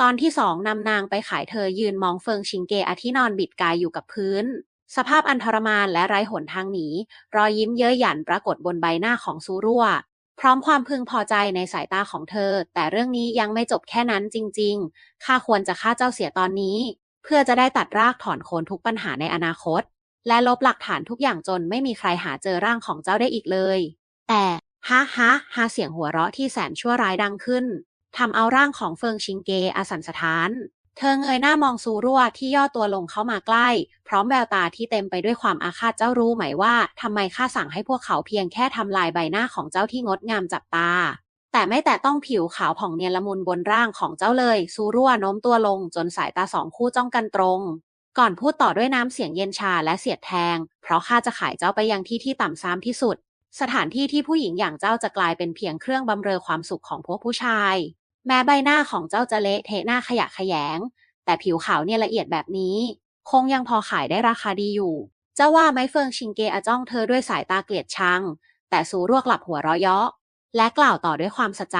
ตอนที่สองนำนางไปขายเธอยืนมองเฟิงชิงเกอที่นอนบิดกายอยู่กับพื้น สภาพอันทรมานและไร้หนทางหนี รอยยิ้มเย้ยหยันปรากฏบนใบหน้าของซูรั่ว พร้อมความพึงพอใจในสายตาของเธอ แต่เรื่องนี้ยังไม่จบแค่นั้นจริง ๆ ข้าควรจะฆ่าเจ้าเสียตอนนี้ เพื่อจะได้ตัดรากถอนโคนทุกปัญหาในอนาคต และลบหลักฐานทุกอย่างจนไม่มีใครหาเจอร่างของเจ้าได้อีกเลย แต่ฮะฮะฮะเสียงหัวเราะที่แสนชั่วร้ายดังขึ้น ทำเอาร่างของเฟิงชิงเกอสันสถาน เธอเงยหน้ามองซูรั่วที่ย่อตัวลงเข้ามาใกล้ พร้อมแววตาที่เต็มไปด้วยความอาฆาตเจ้ารู้ไหมว่าทำไมข้าสั่งให้พวกเขาเพียงแค่ทำลายใบหน้าของเจ้าที่งดงามจับตา แต่ไม่แต่ต้องผิวขาวผ่องเนียนละมุนบนร่างของเจ้าเลย ซูรั่วโน้มตัวลงจนสายตาสองคู่จ้องกันตรงก่อนพูดต่อด้วยน้ำเสียงเย็นชาและเสียดแทง เพราะข้าจะขายเจ้าไปยังที่ที่ต่ำซ้ำที่สุด สถานที่ที่ผู้หญิงอย่างเจ้าจะกลายเป็นเพียงเครื่องบำเรอความสุขของพวกผู้ชาย แม้ใบหน้าของเจ้าจะเละเทะหน้าขยะขยง แต่ผิวขาวเนี่ยละเอียดแบบนี้ คงยังพอขายได้ราคาดีอยู่ เจ้าว่าไหมเฟิงชิงเกอจ้องเธอด้วยสายตาเกลียดชัง แต่ซูรวกหลับหัวเราะเยาะ และกล่าวต่อด้วยความสะใจ